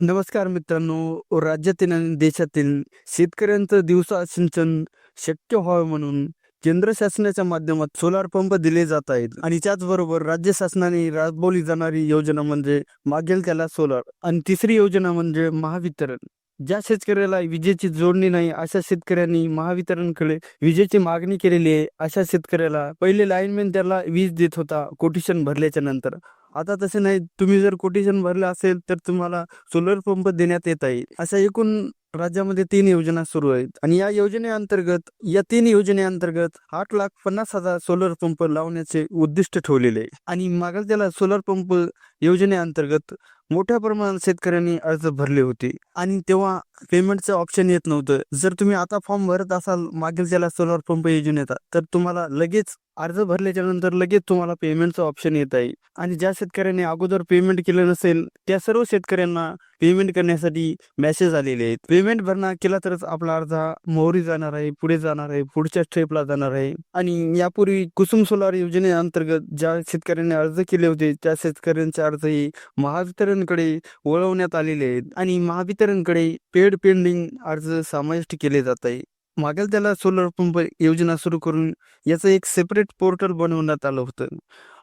नमस्कार मित्रांनो. राज्यातील आणि देशातील शेतकऱ्यांचं दिवसा सिंचन शक्य व्हावं म्हणून केंद्र शासनाच्या माध्यमात सोलार पंप दिले जात आहेत. आणि त्याचबरोबर राज्य शासनाने राबवली जाणारी योजना म्हणजे मागेल त्याला सोलार आणि तिसरी योजना म्हणजे महावितरण. ज्या शेतकऱ्याला विजेची जोडणी नाही अशा शेतकऱ्यांनी महावितरणकडे विजेची मागणी केलेली आहे. अशा शेतकऱ्याला पहिले लाईनमॅन त्याला वीज देत होता कोटेशन भरल्याच्या नंतर. आता तसे नाही तुम्ही जर कोटेशन भरलं असेल तर तुम्हाला सोलर पंप देण्यात येत आहे अशा एकूण राज्यामध्ये तीन योजना सुरू आहेत आणि या योजनेअंतर्गत या तीन योजनेअंतर्गत आठ लाख पन्नास हजार सोलर पंप लावण्याचे उद्दिष्ट ठेवलेले आहे. आणि मागल त्याला सोलर पंप योजनेअंतर्गत मोठ्या प्रमाणात शेतकऱ्यांनी अर्ज भरले होते. आणि तेव्हा पेमेंटचं ऑप्शन येत नव्हतं. जर तुम्ही आता फॉर्म भरत असाल मागील ज्याला सोलार पंप योजनेचा तर तुम्हाला लगेच अर्ज भरल्याच्या नंतर लगेच तुम्हाला पेमेंटचं ऑप्शन येत आहे. आणि ज्या शेतकऱ्यांनी अगोदर पेमेंट केलं नसेल त्या सर्व शेतकऱ्यांना पेमेंट करण्यासाठी मेसेज आलेले आहेत. पेमेंट भरणा केला तरच आपला अर्ज हा मोहरी जाणार आहे पुढे जाणार आहे पुढच्या स्टेपला जाणार आहे. आणि यापूर्वी कुसुम सोलार योजनेअंतर्गत ज्या शेतकऱ्यांनी अर्ज केले होते त्या शेतकऱ्यांचे अर्ज हे महावितरणकडे वळवण्यात आलेले आहेत. आणि महावितरणकडे पेड पेंडिंग अर्ज समाविष्ट केले जात आहे. मागेल त्याला सोलर पंप योजना सुरू करून याचं एक सेपरेट पोर्टल बनवण्यात आलं होतं.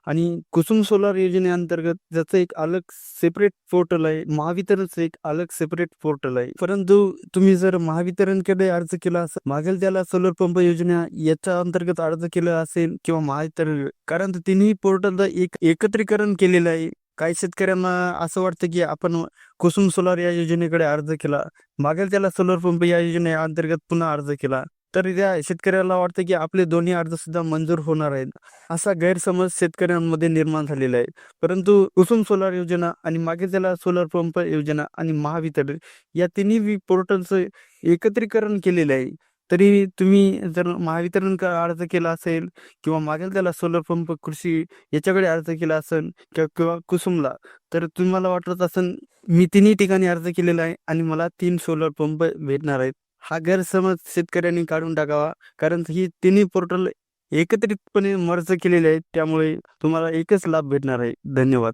आणि कुसुम सोलार योजनेअंतर्गत ज्याचं एक अलग सेपरेट पोर्टल आहे महावितरणचं एक अलग सेपरेट पोर्टल आहे. परंतु तुम्ही जर महावितरणकडे अर्ज केला असेल मागेल त्याला सोलर पंप योजना याच्या अंतर्गत अर्ज केला असेल किंवा महावितरण कारण तिन्ही पोर्टलचं एक एकत्रीकरण केलेलं आहे. काही शेतकऱ्यांना असं वाटतं की आपण कुसुम सोलार या योजनेकडे अर्ज केला. मागेल त्याला सोलर पंप या योजनेअंतर्गत पुन्हा अर्ज केला. तर त्या शेतकऱ्याला वाटतं की आपले दोन्ही अर्ज सुद्धा मंजूर होणार आहेत. असा गैरसमज शेतकऱ्यांमध्ये निर्माण झालेला आहे. परंतु कुसुम सोलार योजना आणि मागे त्याला सोलर पंप योजना आणि महावितरण या तिन्ही पोर्टलचं एकत्रीकरण केलेलं आहे. तरी तुम्ही जर महावितरण अर्ज केला असेल किंवा मागेल त्याला सोलर पंप कृषी याच्याकडे अर्ज केला असेल किंवा कुसुमला तर तुम्हाला वाटत असेल मी तिन्ही ठिकाणी अर्ज केलेला आहे आणि मला तीन सोलर पंप भेटणार आहेत. हा गैरसमज शेतकऱ्यांनी काढून टाकावा कारण ही तिन्ही पोर्टल एकत्रितपणे मर्ज केलेले आहेत त्यामुळे तुम्हाला एकच लाभ भेटणार आहे. धन्यवाद.